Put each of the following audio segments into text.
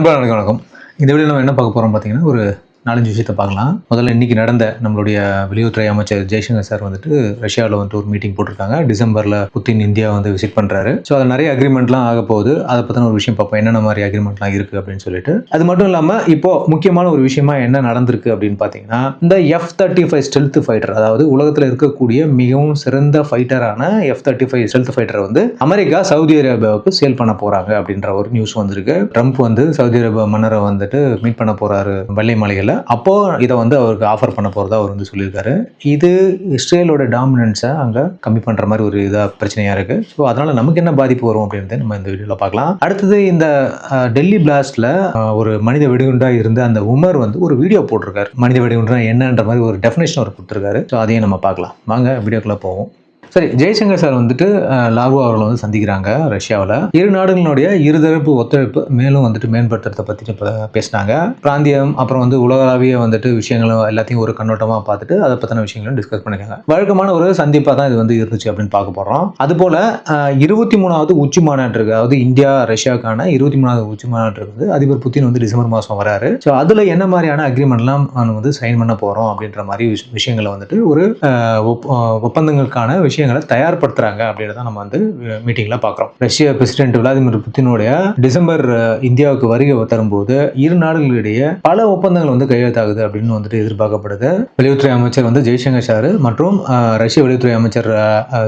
நண்பர்களுக்கு வணக்கம். இந்த வீடியோ நம்ம என்ன பார்க்க போகிறோம் பார்த்தீங்கன்னா ஒரு நாலஞ்சு விஷயத்தை பார்க்கலாம். முதல்ல இன்றைக்கி நடந்த நம்மளுடைய வெளியுறவுத்துறை அமைச்சர் ஜெய்சங்கர் சார் வந்துட்டு ரஷ்யாவில் வந்துட்டு ஒரு மீட்டிங் போட்டிருக்காங்க. டிசம்பரில் புத்தின் இந்தியா வந்து விசிட் பண்ணுறாரு ஸோ அதில் நிறைய அக்ரிமெண்ட்லாம் ஆக போகுது. அதை பற்றின ஒரு விஷயம் பார்ப்போம். என்னென்ன மாதிரி அக்ரிமெண்ட்லாம் இருக்குது அப்படின்னு சொல்லிட்டு. அது மட்டும் இல்லாமல் இப்போ முக்கியமான ஒரு விஷயமா என்ன நடந்திருக்கு அப்படின்னு பார்த்தீங்கன்னா இந்த F thirty five stealth fighter அதாவது உலகத்தில் இருக்கக்கூடிய மிகவும் சிறந்த ஃபைட்டரான எஃப் தேர்ட்டி ஃபைவ் ஸ்டெல்த் ஃபைட்டரை வந்து அமெரிக்கா சவுதி அரேபியாவுக்கு சேல் பண்ண போகிறாங்க அப்படின்ற ஒரு நியூஸ் வந்திருக்கு. ட்ரம்ப் வந்து சவுதி அரேபியா மன்னரை வந்துட்டு மீட் பண்ண போகிறாரு வெள்ளை மாளிகையில். அப்போது இதை வந்து அவருக்கு ஆஃபர் பண்ண போகிறதா அவர் வந்து சொல்லியிருக்காரு. இது இஸ்ரேலோட டாமினன்ஸை அங்கே கம்மி பண்ணுற மாதிரி ஒரு இதாக பிரச்சனையாக இருக்குது ஸோ அதனால் நமக்கு என்ன பாதிப்பு வரும் அப்படின்றத நம்ம இந்த வீடியோவில் பார்க்கலாம். அடுத்தது இந்த டெல்லி பிளாஸ்டில் ஒரு மனித வெடிகுண்டாக இருந்த அந்த உமர் வந்து ஒரு வீடியோ போட்டிருக்காரு. மனித வெடிகுண்டா என்னன்ற மாதிரி ஒரு டெஃபினேஷன் அவர் கொடுத்துருக்காரு. ஸோ அதையும் நம்ம பார்க்கலாம். வாங்க வீடியோக்குள்ளே போவோம். சரி ஜெய்சங்கர் சார் வந்துட்டு லாகோ அவர்களை வந்து சந்திக்கிறாங்க ரஷ்யாவில். இரு நாடுகளினுடைய இருதரப்பு ஒத்துழைப்பு மேலும் வந்துட்டு மேம்படுத்துறதை பற்றி பேசினாங்க. பிராந்தியம் அப்புறம் வந்து உலகளாவிய வந்துட்டு விஷயங்களும் எல்லாத்தையும் ஒரு கண்ணோட்டமாக பார்த்துட்டு அதை பற்றின விஷயங்களும் டிஸ்கஸ் பண்ணிக்காங்க வழக்கமான ஒரு சந்திப்பாக தான் இது வந்து இருந்துச்சு அப்படின்னு பார்க்க போகிறோம் அதுபோல் இருபத்தி மூணாவது உச்சி மாநாட்டு இருக்கு அதாவது இந்தியா ரஷ்யாவுக்கான இருபத்தி மூணாவது உச்சி மாநாட்டு இருக்குது அதிபர் புத்தின் வந்து டிசம்பர் மாதம் வராரு. ஸோ அதில் என்ன மாதிரியான அக்ரிமெண்ட்லாம் நம்ம வந்து சைன் பண்ண போகிறோம் அப்படின்ற மாதிரி விஷயங்களை வந்துட்டு ஒரு ஒப்பந்தங்களுக்கான விஷயம் விஷயங்களை தயார்படுத்துறாங்க அப்படின்றத நம்ம வந்து மீட்டிங்கில் பார்க்குறோம். ரஷ்ய பிரசிடென்ட் விளாடிமிர் புத்தினுடைய டிசம்பர் இந்தியாவுக்கு வருகை தரும்போது இரு நாடுகளிடையே பல ஒப்பந்தங்கள் வந்து கையெழுத்தாகுது அப்படின்னு வந்துட்டு எதிர்பார்க்கப்படுது. வெளியுறவுத்துறை அமைச்சர் வந்து ஜெய்சங்கர் சார் மற்றும் ரஷ்ய வெளியுறவுத்துறை அமைச்சர்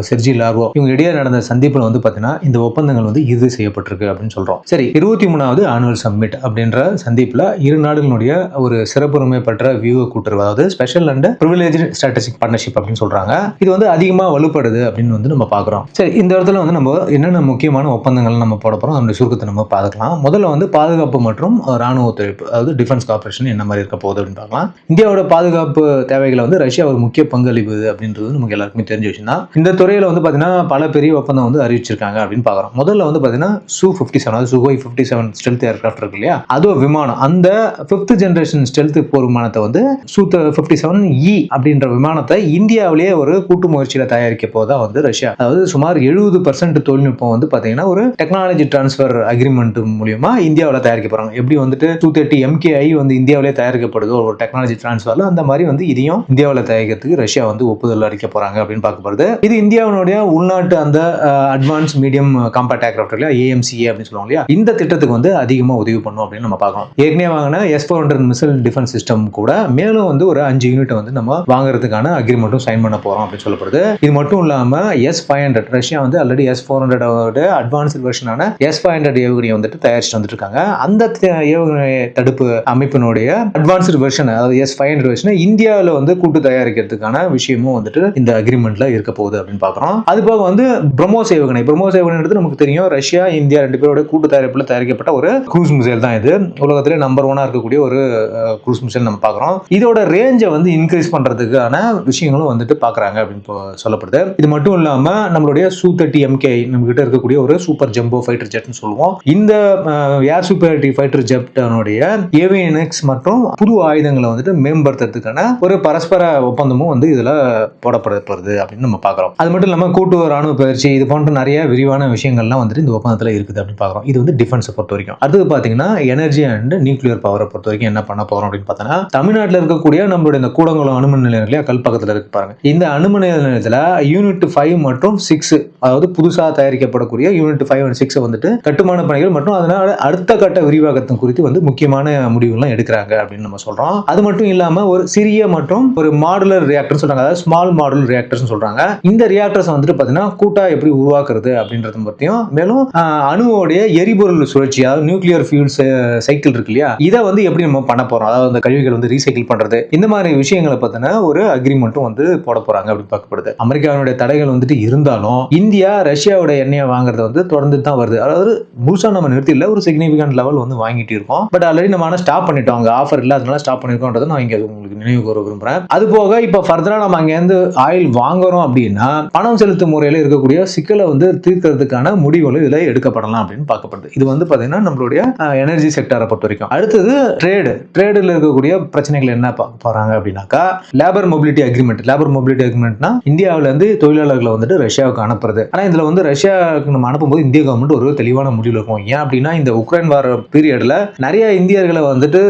செர்ஜி லார்வோ இவங்க இடையே நடந்த சந்திப்பில் வந்து பார்த்தீங்கன்னா இந்த ஒப்பந்தங்கள் வந்து இறுதி செய்யப்பட்டிருக்கு அப்படின்னு சொல்றோம். சரி இருபத்தி மூணாவது ஆனுவல் சம்மிட் அப்படின்ற சந்திப்பில் இரு நாடுகளுடைய ஒரு சிறப்புரிமை பெற்ற வியூவை கூட்டுறது அதாவது special and privilege strategic partnership அப்படின்னு சொல்றாங்க. இது வந்து அதிகமாக வலுப்படுது அப்படின்னு வந்து நம்ம பார்க்குறோம். சரி இந்த இடத்துல வந்து நம்ம என்னென்ன முக்கியமான ஒப்பந்தங்கள் நம்ம போட போகிறோம் அதனுடைய சுருக்கத்தை நம்ம பார்க்கலாம் முதல்ல வந்து பாதுகாப்பு மற்றும் ராணுவ ஒத்துழைப்பு அதாவது டிஃபென்ஸ் கார்பரேஷன் என்ன மாதிரி இருக்க போகுது அப்படின்னு பார்க்கலாம். இந்தியாவோட பாதுகாப்பு தேவைகளை வந்து ரஷ்யா ஒரு முக்கிய பங்களிப்புது அப்படின்றது நமக்கு எல்லாருக்குமே தெரிஞ்ச விஷயம் தான் இந்த துறையில் வந்து பார்த்தீங்கன்னா பல பெரிய ஒப்பந்தம் வந்து அறிவிச்சிருக்காங்க அப்படின்னு பார்க்குறோம். முதல்ல வந்து பார்த்தீங்கன்னா சூ ஃபிஃப்டி செவன் அதாவது Sukhoi fifty seven stealth aircraft இருக்கு இல்லையா? அதுவும் விமானம். அந்த ஃபிஃப்த் ஜென்ரேஷன் ஸ்டெல்த் போர் விமானத்தை வந்து சூ ஃபிஃப்டி செவன் இ அப்படின்ற விமானத்தை இந்தியாவிலேயே ஒரு கூட்டு முயற்சியில் தயாரிக்க தான் வந்து ரஷ்யா. அதாவது சுமார் எழுபது பர்சன்ட் தொழில்நுட்பம் வந்து பார்த்தீங்கன்னா ஒரு டெக்னாலஜி டிரான்ஸ்ஃபர் அக்ரிமெண்ட் மூலியமா இந்தியாவில் தயாரிக்க போகிறாங்க எப்படி வந்துட்டு டூ தேர்ட்டி எம்கேஐ வந்து இந்தியாவிலே தயாரிக்கப்படுதோ ஒரு டெக்னாலஜி டிரான்ஸ்ஃபரில் அந்த மாதிரி வந்து இதையும் இந்தியாவில் தயாரிக்கிறதுக்கு ரஷ்யா வந்து ஒப்புதல் அளிக்க போறாங்க அப்படின்னு பார்க்கப்படுது இது இந்தியாவினுடைய உள்நாட்டு அந்த அட்வான்ஸ் மீடியம் காம்பாக்ட் ஏர்க்ராஃப்ட் இல்லையா? ஏஎம்சிஏ அப்படின்னு சொல்லுவாங்க இல்லையா? இந்த திட்டத்துக்கு வந்து அதிகமாக உதவி பண்ணும் அப்படின்னு நம்ம பார்க்கலாம் ஏற்கனவே வாங்கின S four hundred missile defence system கூட மேலும் வந்து ஒரு அஞ்சு யூனிட் வந்து நம்ம வாங்குறதுக்கான அக்ரிமெண்ட்டும் சைன் பண்ண போறோம் அப்படின்னு சொல்லப்படுது. இது மட்டும் இல்லாமல் எஸ் ஃபைவ் ஹண்ட்ரட் ரஷ்யா வந்து ஆல்ரெடி எஸ் ஃபோர் ஹண்ட்ரடோட அட்வான்ஸ்டு வெர்ஷனான எஸ் ஃபைவ் ஹண்ட்ரட் ஏவுகணையை வந்துட்டு தயாரிச்சுட்டு வந்துட்டு இருக்காங்க அந்த ஏவுகணை தடுப்பு அமைப்பினுடைய அட்வான்ஸ்டு வெர்ஷன் அதாவது எஸ் ஃபைவ் ஹண்ட்ரட் வெர்ஷனை இந்தியாவில் வந்து கூட்டு தயாரிக்கிறதுக்கான விஷயமும் வந்துட்டு இந்த அக்ரிமெண்ட்ல இருக்க போகுது அப்படின்னு பார்க்குறோம் அது போக வந்து பிரம்மோஸ் ஏவுகணை. பிரம்மோஸ் ஏவுகணைன்றது நமக்கு தெரியும். ரஷ்யா இந்தியா ரெண்டு பேரோட கூட்டு தயாரிப்பில் தயாரிக்கப்பட்ட ஒரு க்ரூஸ் மிசைல் தான் இது. உலகத்திலே நம்பர் ஒன்னாக இருக்கக்கூடிய ஒரு க்ரூஸ் மிசைல் நம்ம பார்க்குறோம் இதோட ரேஞ்சை வந்து இன்க்ரீஸ் பண்ணுறதுக்கான விஷயங்களும் வந்துட்டு பார்க்குறாங்க அப்படின்னு சொல்லப்படுது. இது மட்டும் இல்லாம நம்மளுடைய சூ தேர்ட்டி எம்கே நம்ம கிட்ட இருக்கக்கூடிய ஒரு சூப்பர் ஜம்போ ஃபைட்டர் ஜெட்னு சொல்லுவோம். இந்த ஏர் சூப்பரிட்டி ஃபைட்டர் ஜெட்டனுடைய ஏவிஎன்எக்ஸ் மற்றும் புது ஆயுதங்களை வந்துட்டு மேம்படுத்துறதுக்கான ஒரு பரஸ்பர ஒப்பந்தமும் வந்து இதுல போடப்படுறது அப்படின்னு நம்ம பார்க்குறோம் அது மட்டும் இல்லாமல் கூட்டு ராணுவ பயிற்சி இது போன்ற நிறைய விரிவான விஷயங்கள்லாம் வந்துட்டு இந்த ஒப்பந்தத்தில் இருக்குது அப்படின்னு பார்க்குறோம் இது வந்து டிஃபென்ஸை பொறுத்த வரைக்கும். அடுத்தது பார்த்தீங்கன்னா எனர்ஜி அண்ட் நியூக்ளியர் பவரை பொறுத்த வரைக்கும் என்ன பண்ண போகிறோம் அப்படின்னு பார்த்தோன்னா தமிழ்நாட்டில் இருக்கக்கூடிய நம்மளுடைய இந்த கூடங்குளம் அணுமின் நிலையம் இல்லையா கல் பக்கத்தில் இருக்கு பாருங்க. இந்த அணுமின் நிலையத்தில் யூனிட் ஃபைவ் மற்றும் சிக்ஸ் அதாவது புதுசாக தயாரிக்கப்படக்கூடிய யூனிட் ஃபைவ் அண்ட் சிக்ஸ் வந்துட்டு கட்டுமான பணிகள் மற்றும் அதனால அடுத்த கட்ட விரிவாக்கத்தின் குறித்து வந்து முக்கியமான முடிவுகள்லாம் எடுக்கிறாங்க அப்படின்னு நம்ம சொல்றோம். அது மட்டும் இல்லாம ஒரு சிறிய மற்றும் ஒரு மாடுலர் ரியாக்டர் சொல்றாங்க. அதாவது ஸ்மால் மாடுலர் ரியாக்டர்ஸ் சொல்றாங்க. இந்த ரியாக்டர்ஸ் வந்துட்டு பாத்தீங்கன்னா கூட்டா எப்படி உருவாக்குறது அப்படின்றத பத்தியும் மேலும் அணுவோடைய எரிபொருள் சுழற்சி அதாவது நியூக்ளியர் ஃபியூல் சைக்கிள் இருக்கு இல்லையா? இதை வந்து எப்படி நம்ம பண்ண போறோம்? அதாவது அந்த கழிவுகள் வந்து ரீசைக்கிள் பண்றது. இந்த மாதிரி விஷயங்களை பார்த்தீங்கன்னா ஒரு அக்ரிமெண்ட்டும் வந்து போட போறாங்க அப்படின்னு பார்க்கப்படுது. அமெரிக்காவினுடைய தடைகள் வந்துட்டு இருந்தாலும் இந்தியா ரஷ்யாவோட எண்ணெயை வாங்குறது வந்து தொடர்ந்து தான் வருது. அதாவது முழுசா நம்ம நிறுத்தில ஒரு சிக்னிஃபிகண்ட் லெவல் வந்து வாங்கிட்டு இருக்கோம். பட் ஆல்ரெடி நம்ம ஆனால் ஸ்டாப் பண்ணிட்டோம். அங்கே ஆஃபர் இல்லாதனால ஸ்டாப் பண்ணிருக்கோன்றதை நான் இங்கே உங்களுக்கு நினைவு கூற விரும்புறேன். அது போக இப்போ ஃபர்தரா நம்ம அங்கேருந்து ஆயில் வாங்குறோம் அப்படின்னா பணம் செலுத்தும் முறையில் இருக்கக்கூடிய சிக்கலை வந்து தீர்க்கிறதுக்கான முடிவுகள் இதில் எடுக்கப்படலாம் அப்படின்னு பார்க்கப்படுது. இது வந்து பார்த்தீங்கன்னா நம்மளுடைய எனர்ஜி செக்டரை பொறுத்த வரைக்கும். அடுத்தது ட்ரேடு ட்ரேடில் இருக்கக்கூடிய பிரச்சனைகள் என்ன பார்க்க போறாங்க அப்படின்னாக்கா labour mobility agreement labour mobility அக்ரிமெண்ட்னா இந்தியாவிலேருந்து தொழிலாளர்களை வந்துட்டு ரஷ்யாவுக்கு அனுப்புறது. ஆனா இதுல வந்து ரஷ்யாவுக்கு நம்ம அனுப்பும்போது இந்திய கவர்மெண்ட் ஒரு தெளிவான முடிவில் இருக்கும். ஏன் அப்படின்னா இந்த உக்ரைன் வார பீரியட்ல நிறைய இந்தியர்களை வந்துட்டு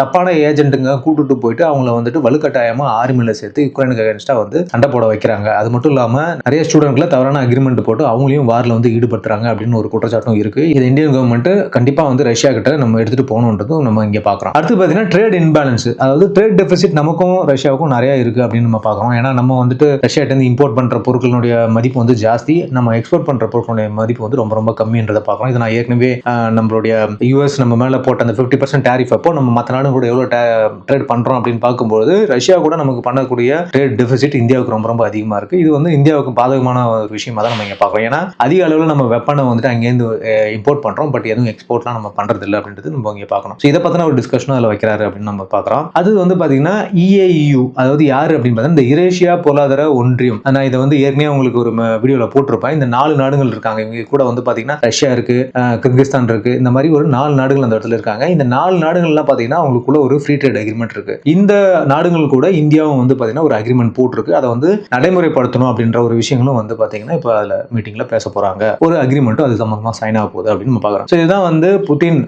தப்பான ஏஜென்ட்டுங்க கூட்டுட்டு போயிட்டு அவங்கள வந்துட்டு வலுக்கட்டாயமா ஆர்மியில் சேர்த்து யுக்ரைனுக்கு அகேன்ஸ்டா வந்து சண்டை போட வைக்கிறாங்க. அது மட்டும் இல்லாம நிறைய ஸ்டூடெண்ட்களை தவறான அக்ரிமெண்ட் போட்டு அவங்களையும் வார்ல வந்து ஈடுபடுத்துறாங்க அப்படின்னு ஒரு குற்றச்சாட்டும் இருக்கு. இது இந்தியன் கவர்மெண்ட் கண்டிப்பா வந்து ரஷ்யா கிட்ட நம்ம எடுத்துட்டு போகணுன்றதும் நம்ம இங்க பாக்குறோம். அடுத்து பாத்தீங்கன்னா ட்ரேட் இன்பேலன்ஸ் அதாவது ட்ரேட் டெபிசிட் நமக்கும் ரஷ்யாவுக்கும் நிறைய இருக்கு அப்படின்னு நம்ம பாக்குறோம். ஏன்னா நம்ம வந்துட்டு ரஷ்யாட்ட இருந்து இம்போர்ட் பண்ணுற பொருட்களுடைய மதிப்பு வந்து ஜாஸ்தி. நம்ம எக்ஸ்போர்ட் பண்ணுற பொருட்களுடைய மதிப்பு வந்து ரொம்ப ரொம்ப கம்மின்றதை பார்க்குறோம். இது நான் ஏற்கனவே நம்மளுடைய யூஎஸ் நம்ம மேலே போட்ட அந்த ஃபிஃப்டி பர்சன்ட் டேரிஃப் அப்போ நம்ம மற்ற நாடு கூட எவ்வளோ ட்ரேட் பண்ணுறோம் அப்படின்னு பார்க்கும்போது ரஷ்யா கூட நமக்கு பண்ணக்கூடிய ட்ரேட் டெபிசிட் இந்தியாவுக்கு ரொம்ப ரொம்ப அதிகமாக இருக்குது இது வந்து இந்தியாவுக்கு பாதகமான ஒரு விஷயமா தான் நம்ம இங்கே பார்க்குறோம். ஏன்னா அதிக அளவில் நம்ம வெப்பனை வந்துட்டு அங்கேருந்து இம்போர்ட் பண்ணுறோம் பட் எதுவும் எக்ஸ்போர்ட்லாம் நம்ம பண்ணுறது இல்லை அப்படின்றது நம்ம இங்கே பார்க்கணும் ஸோ இதை பற்றின ஒரு டிஸ்கஷனும் அதில் வைக்கிறாரு அப்படின்னு நம்ம பார்க்குறோம். அது வந்து பார்த்தீங்கன்னா இஏஇயு அதாவது யார் அப்படின்னு பார்த்தா இந்த இரேஷியா பொருளாதார ஒன்றியம். நான் இதை வந்து ஏற்கனவே உங்களுக்கு ஒரு வீடியோவில் போட்டிருப்பேன். இந்த நாலு நாடுகள் இருக்காங்க. இவங்க கூட வந்து பாத்தீங்கன்னா ரஷ்யா இருக்கு கிர்கிஸ்தான் இருக்கு. இந்த மாதிரி ஒரு நாலு நாடுகள் அந்த இடத்துல இருக்காங்க. இந்த நாலு நாடுகள்லாம் பாத்தீங்கன்னா அவங்களுக்குள்ள ஒரு ஃப்ரீ ட்ரேட் அக்ரிமெண்ட் இருக்கு. இந்த நாடுகள் கூட இந்தியாவும் வந்து பாத்தீங்கன்னா ஒரு அக்ரிமெண்ட் போட்டிருக்கு. அதை வந்து நடைமுறைப்படுத்தணும் அப்படின்ற ஒரு விஷயங்களும் வந்து பாத்தீங்கன்னா இப்போ அதில் மீட்டிங்ல பேச போறாங்க. ஒரு அக்ரிமெண்ட்டும் அது சம்பந்தமா சைன் ஆக போகுது அப்படின்னு நம்ம பார்க்குறோம். ஸோ இதுதான் வந்து புட்டின்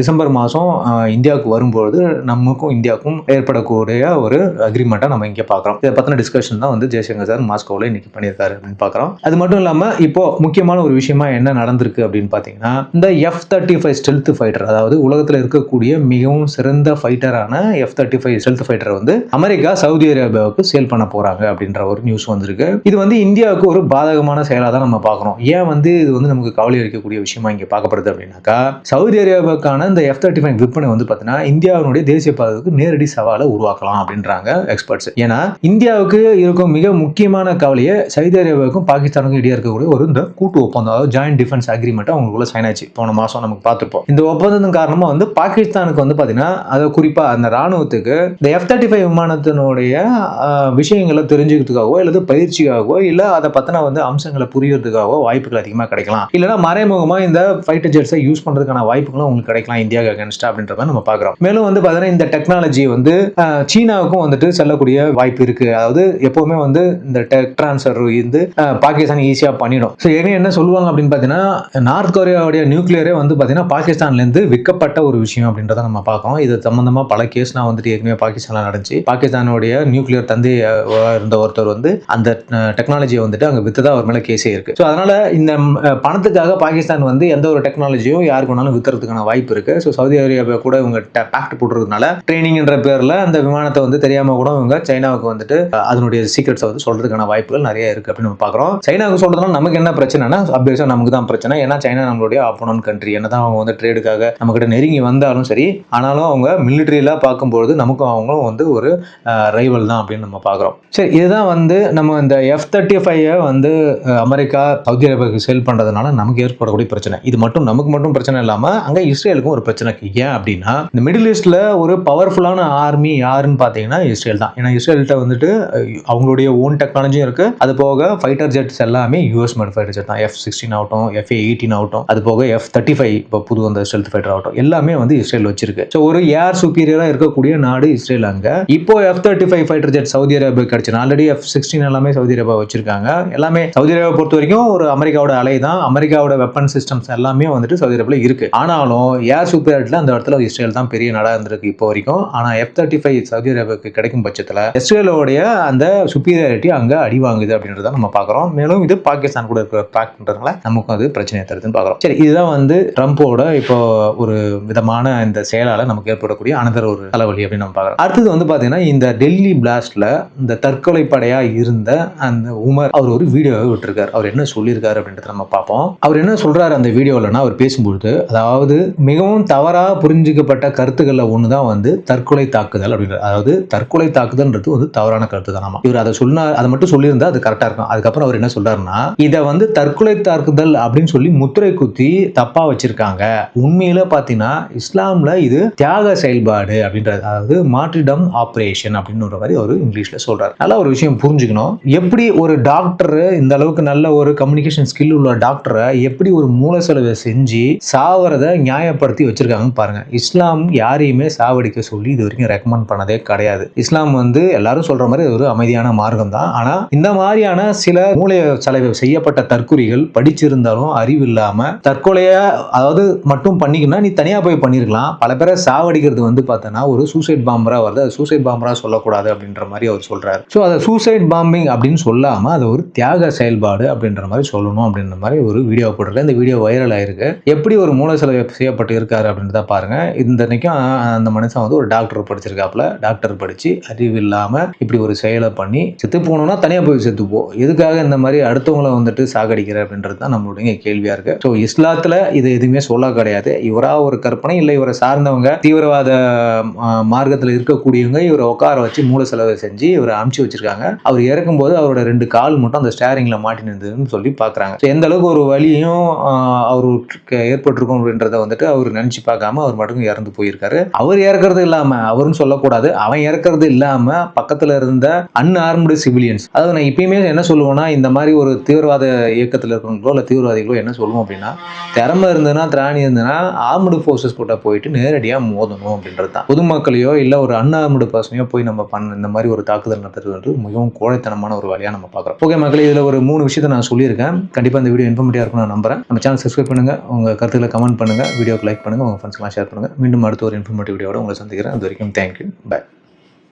டிசம்பர் மாதம் இந்தியாவுக்கு வரும்பொழுது நமக்கும் இந்தியாவுக்கும் ஏற்படக்கூடிய ஒரு அக்ரிமெண்ட்டை நம்ம இங்கே பார்க்குறோம். இதை பற்றின டிஸ்கஷன் தான் வந்து ஜெய்சங்கர் சார் மாஸ்கோவில் இன்னைக்கு பண்ணியிருக்காரு அப்படின்னு பார்க்குறோம். அது மட்டும் இல்லாமல் இப்போ முக்கியமான ஒரு விஷயமா என்ன நடந்திருக்கு அப்படின்னு பார்த்தீங்கன்னா இந்த F thirty five stealth fighter அதாவது உலகத்தில் இருக்கக்கூடிய மிகவும் சிறந்த ஃபைட்டரான F thirty five stealth fighter வந்து அமெரிக்கா சவுதி அரேபியாவுக்கு சேல் பண்ண போறாங்க அப்படின்ற ஒரு நியூஸ் வந்திருக்கு. இது வந்து இந்தியாவுக்கு ஒரு பாதகமான செயலாக தான் நம்ம பார்க்குறோம். ஏன் வந்து இது வந்து நமக்கு கவலை அளிக்கக்கூடிய விஷயமா இங்கே பார்க்கப்படுது அப்படின்னாக்கா சவுதி அரேபியாவுக்கான இந்த எஃப் தேர்ட்டி ஃபைவ் விற்பனை வந்து பார்த்தீங்கன்னா இந்தியாவினுடைய தேசிய பாதுகாப்புக்கு நேரடி சவாலை உருவாக்கலாம் அப்படின்றாங்க எக்ஸ்பர்ட்ஸ் ஏன்னா இந்தியாவுக்கு இருக்கும் மிக முக்கியமான அமெரிக்காவிலேயே சவுதி அரேபியாவுக்கும் பாகிஸ்தானுக்கும் இடையே இருக்கக்கூடிய ஒரு இந்த கூட்டு ஒப்பந்தம் அதாவது ஜாயிண்ட் டிஃபென்ஸ் அக்ரிமெண்ட் அவங்களுக்குள்ள சைன் ஆச்சு. போன மாசம் நமக்கு பார்த்துருப்போம். இந்த ஒப்பந்தத்தின் காரணமா வந்து பாகிஸ்தானுக்கு வந்து பாத்தீங்கன்னா அது குறிப்பா அந்த ராணுவத்துக்கு இந்த எஃப் தேர்ட்டி ஃபைவ் விமானத்தினுடைய விஷயங்களை தெரிஞ்சுக்கிறதுக்காகவோ அல்லது பயிற்சிக்காகவோ இல்ல அதை பத்தின வந்து அம்சங்களை புரியறதுக்காகவோ வாய்ப்புகள் அதிகமாக கிடைக்கலாம். இல்லைன்னா மறைமுகமா இந்த ஃபைட்டர் ஜெட்ஸை யூஸ் பண்றதுக்கான வாய்ப்புகளும் உங்களுக்கு கிடைக்கலாம் இந்தியாவுக்கு அகேன்ஸ்டா அப்படின்றத நம்ம பார்க்குறோம். மேலும் வந்து பார்த்தீங்கன்னா இந்த டெக்னாலஜி வந்து சீனாவுக்கும் வந்துட்டு செல்லக்கூடிய வாய்ப்பு இருக்கு. அதாவது எப்பவுமே வந்து இந்த டெக் ட்ரான்ஸ்ஃபர் வந்து பாகிஸ்தான் ஈஸியாக பண்ணிடும். ஸோ ஏன்னா என்ன சொல்லுவாங்க அப்படின்னு பார்த்தீங்கன்னா நார்த் கொரியாவுடைய நியூக்ளியரே வந்து பார்த்தீங்கன்னா பாகிஸ்தான்லேருந்து விற்கப்பட்ட ஒரு விஷயம் அப்படின்றத நம்ம பார்க்கோம் இது சம்பந்தமா பல கேஸ்லாம் வந்துட்டு ஏற்கனவே பாகிஸ்தான்ல நடந்துச்சு. பாகிஸ்தானுடைய நியூக்ளியர் தந்தை இருந்த ஒருத்தர் வந்து அந்த டெக்னாலஜியை வந்துட்டு அங்கே விற்றதா அவர் மேலே கேஸே இருக்கு. ஸோ அதனால இந்த பணத்துக்காக பாகிஸ்தான் வந்து எந்த ஒரு டெக்னாலஜியும் யாருக்கு வேணாலும் வித்துறதுக்கான வாய்ப்பு இருக்கு. ஸோ சவுதி அரேபியா கூட இவங்க பேக்ட் போட்டுறதுனால ட்ரைனிங்ன்ற பேரில் அந்த விமானத்தை வந்து தெரியாம கூட இவங்க சைனாவுக்கு வந்துட்டு அதனுடைய சீக்ரெட்ஸை வந்து சொல்றதுக்கான வாய்ப்புகள் நிறைய இருக்கு அப்படின்னு நம்ம பார்க்குறோம். சைனாவுக்கு சொல்றதுனா நமக்கு என்ன பிரச்சனைனா அப்வியஸாக நமக்கு தான் பிரச்சனை. ஏன்னா சைனா நம்மளுடைய ஆப்போனன் கண்ட்ரி என்னதான் அவங்க வந்து ட்ரேடுக்காக நம்ம கிட்ட நெருங்கி வந்தாலும் சரி ஆனாலும் அவங்க மிலிட்ரியில பார்க்கும்பொழுது நமக்கும் அவங்களும் வந்து ஒரு ரைவல் தான் அப்படின்னு நம்ம பார்க்குறோம். சரி இதுதான் வந்து நம்ம இந்த எஃப் தேர்ட்டி ஃபைவ் வந்து அமெரிக்கா சவுதி அரேபியாவுக்கு சேல் பண்றதுனால நமக்கு ஏற்படக்கூடிய பிரச்சனை. இது மட்டும் நமக்கு மட்டும் பிரச்சனை இல்லாம அங்க இஸ்ரேலுக்கும் ஒரு பிரச்சனை. ஏன் அப்படின்னா இந்த மிடில் ஈஸ்ட்ல ஒரு பவர்ஃபுல்லான ஆர்மி யாருன்னு பார்த்தீங்கன்னா இஸ்ரேல் தான். ஏன்னா இஸ்ரேல்கிட்ட வந்துட்டு அவங்களுடைய ஓன் டெக்னாலஜியும் இருக்கு. அது போக ஃபைட்டர் ஜெட்ஸ் எல்லாமே யூஎஸ் மேட் ஃபைட்டர் ஜெட் தான். எஃப் சிக்ஸ்டீன் ஆகட்டும் எஃப் எயிட்டீன் ஆகட்டும் அது போக எஃப் தேர்ட்டி ஃபைவ் இப்போ புது அந்த ஸ்டெல்த் ஃபைட்டர் ஆகட்டும் எல்லாமே வந்து இஸ்ரேல் வச்சிருக்கு. ஸோ ஒரு ஏர் சுப்பீரியராக இருக்கக்கூடிய நாடு இஸ்ரேல் அங்க. இப்போ F thirty five fighter jet Saudi Arabia கிடைச்சு ஆல்ரெடி எஃப் சிக்ஸ்டீன் எல்லாமே சவுதி அரேபியா வச்சிருக்காங்க. எல்லாமே சவுதி அரேபியா பொறுத்த வரைக்கும் ஒரு அமெரிக்காவோட அலை தான். அமெரிக்காவோட வெப்பன் சிஸ்டம்ஸ் எல்லாமே வந்துட்டு சவுதி அரேபியா இருக்கு. ஆனாலும் ஏர் சுப்பீரியர்ல அந்த இடத்துல இஸ்ரேல் தான் பெரிய நாடா இருந்திருக்கு இப்போ வரைக்கும். ஆனா எஃப் தேர்ட்டி ஃபைவ் சவுதி அரேபியாவுக்கு கிடைக்கும் பட்சத்தில் இஸ்ரேலோடைய அந்த சுப்பீரியாரிட்டி அங்க அடி பின்வாங்குது அப்படின்றத நம்ம பார்க்குறோம். மேலும் இது பாகிஸ்தான் கூட இருக்கிற பண்ணுறதுனால நமக்கும் அது பிரச்சனையை தருதுன்னு பார்க்குறோம். சரி இதுதான் வந்து ட்ரம்ப்போட இப்போ ஒரு விதமான இந்த செயலால நமக்கு ஏற்படக்கூடிய அனதர் ஒரு தலைவலி அப்படின்னு நம்ம பார்க்குறோம். அடுத்தது வந்து பார்த்தீங்கன்னா இந்த டெல்லி பிளாஸ்ட்ல இந்த தற்கொலை படையா இருந்த அந்த உமர் அவர் ஒரு வீடியோவை விட்டுருக்காரு. அவர் என்ன சொல்லியிருக்காரு அப்படின்றத நம்ம பார்ப்போம். அவர் என்ன சொல்றாரு அந்த வீடியோவில்னா அவர் பேசும்பொழுது அதாவது மிகவும் தவறா புரிஞ்சுக்கப்பட்ட கருத்துக்கள்ல ஒன்று தான் வந்து தற்கொலை தாக்குதல் அப்படின்றது அதாவது தற்கொலை தாக்குதல்ன்றது வந்து தவறான கருத்து தான் இவர் அதை சொன்னார் அதை மட்டும் சொல்லி இருந்தால் அது கரெக்டா இருக்கும். அதுக்கப்புறம் அவர் என்ன சொல்றாருன்னா இதை வந்து தற்கொலை தாக்குதல் அப்படின்னு சொல்லி முத்திரை குத்தி தப்பா வச்சிருக்காங்க. உண்மையில பாத்தீங்கன்னா இஸ்லாம்ல இது தியாக செயல்பாடு அப்படின்றது அதாவது மாற்றிடம் ஆபரேஷன் அப்படின்னு மாதிரி அவர் இங்கிலீஷ்ல சொல்றாரு. நல்லா ஒரு விஷயம் புரிஞ்சுக்கணும். எப்படி ஒரு டாக்டர் இந்த அளவுக்கு நல்ல ஒரு கம்யூனிகேஷன் ஸ்கில் உள்ள டாக்டரை எப்படி ஒரு மூல செலவை செஞ்சு சாவறத நியாயப்படுத்தி வச்சிருக்காங்கன்னு பாருங்க. இஸ்லாம் யாரையுமே சாவடிக்க சொல்லி இது வரைக்கும் ரெக்கமெண்ட் பண்ணதே கிடையாது. இஸ்லாம் வந்து எல்லாரும் சொல்ற மாதிரி ஒரு அமைதியான மார்க்கம் தான் ஆனா இந்த மாதிரியான சில மூளை செலவு செய்யப்பட்ட தற்குறிகள் படிச்சிருந்தாலும் அறிவு இல்லாம தற்கொலையா அதாவது மட்டும் பண்ணிக்கணும்னா நீ தனியா போய் பண்ணிருக்கலாம். பல பேரை சாவடிக்கிறது வந்து பார்த்தோன்னா ஒரு சூசைட் பாம்பரா வருது. அது சூசைட் பாம்பரா சொல்லக்கூடாது அப்படின்ற மாதிரி அவர் சொல்றாரு. ஸோ அதை சூசைட் பாம்பிங் அப்படின்னு சொல்லாம அது ஒரு தியாக செயல்பாடு அப்படின்ற மாதிரி சொல்லணும் அப்படின்ற மாதிரி ஒரு வீடியோ போட்டிருக்கேன். இந்த வீடியோ வைரல் ஆயிருக்கு. எப்படி ஒரு மூளை செலவு செய்யப்பட்டு இருக்காரு அப்படின்றத பாருங்க. இந்த அந்த மனுஷன் வந்து ஒரு டாக்டர் படிச்சிருக்காப்புல. டாக்டர் படிச்சு அறிவு இல்லாம இப்படி ஒரு செயலை பண்ணி செத்து போகணும்னா தனியா போய் செத்துப்போ எதுக்காக இந்த மாதிரி அடுத்தவங்கள வந்துட்டு சாகடிக்கிற அப்படின்றது தான் நம்மளுடைய கேள்வியா இருக்கு. ஸோ இஸ்லாத்துல இது எதுவுமே சொல்ல கிடையாது. இவரா ஒரு கற்பனை இல்லை இவரை சார்ந்தவங்க தீவிரவாத மார்க்கத்தில் இருக்கக்கூடியவங்க இவரை உட்கார வச்சு மூல செலவு செஞ்சு இவரை அமுச்சு வச்சிருக்காங்க. அவர் இறக்கும்போது அவரோட ரெண்டு கால் மட்டும் அந்த ஸ்டேரிங்ல மாட்டினதுன்னு சொல்லி பாக்குறாங்க. ஸோ எந்த அளவுக்கு ஒரு வழியும் அவருக்கு ஏற்பட்டிருக்கும் அப்படின்றத வந்துட்டு அவர் நினைச்சு பார்க்காம அவர் மட்டும் இறந்து போயிருக்காரு. அவர் இறக்குறது இல்லாம அவருன்னு சொல்லக்கூடாது. அவன் இறக்குறது இல்லாம பக்கத்துல இருந்த அன்ஆர்ம்டு சிவிலியன்ஸ் அதாவது நான் இப்பயுமே என்ன சொல்லுவேன்னா இந்த மாதிரி ஒரு தீவிரவாத இயக்கத்தில் இருக்கிறவங்களோ இல்லை தீவிரவாதிகளோ என்ன சொல்லுவோம் அப்படின்னா திறமை இருந்ததுன்னா திராணி இருந்ததுன்னா ஆர்முடு ஃபோர்ஸஸ் கூட போயிட்டு நேரடியாக மோதணும் அப்படின்றது தான். பொதுமக்களையோ இல்லை ஒரு அன்ஆர்ம்டு பர்சனையோ போய் நம்ம பண்ண இந்த மாதிரி ஒரு தாக்குதல் நடத்துறது மிகவும் கோழைத்தனமான ஒரு வழியாக நம்ம பார்க்குறோம். ஓகே மக்களே இதில் ஒரு மூணு விஷயத்தை நான் சொல்லியிருக்கேன். கண்டிப்பாக இந்த வீடியோ இன்ஃபர்மேட்டிவாக இருக்கும் நான் நம்புறேன். நம்ம சேனல் சப்ஸ்கிரைப் பண்ணுங்கள் உங்கள் கருத்துக்களை கமெண்ட் பண்ணுங்கள் வீடியோக்கு லைக் பண்ணுங்கள் உங்கள் ஃப்ரெண்ட்ஸ்லாம் ஷேர் பண்ணுங்கள் மீண்டும் அடுத்த ஒரு இன்ஃபர்மேட்டிவ் வீடியோட உங்களை சந்திக்கிறேன். அது வரைக்கும் தேங்க்யூ பை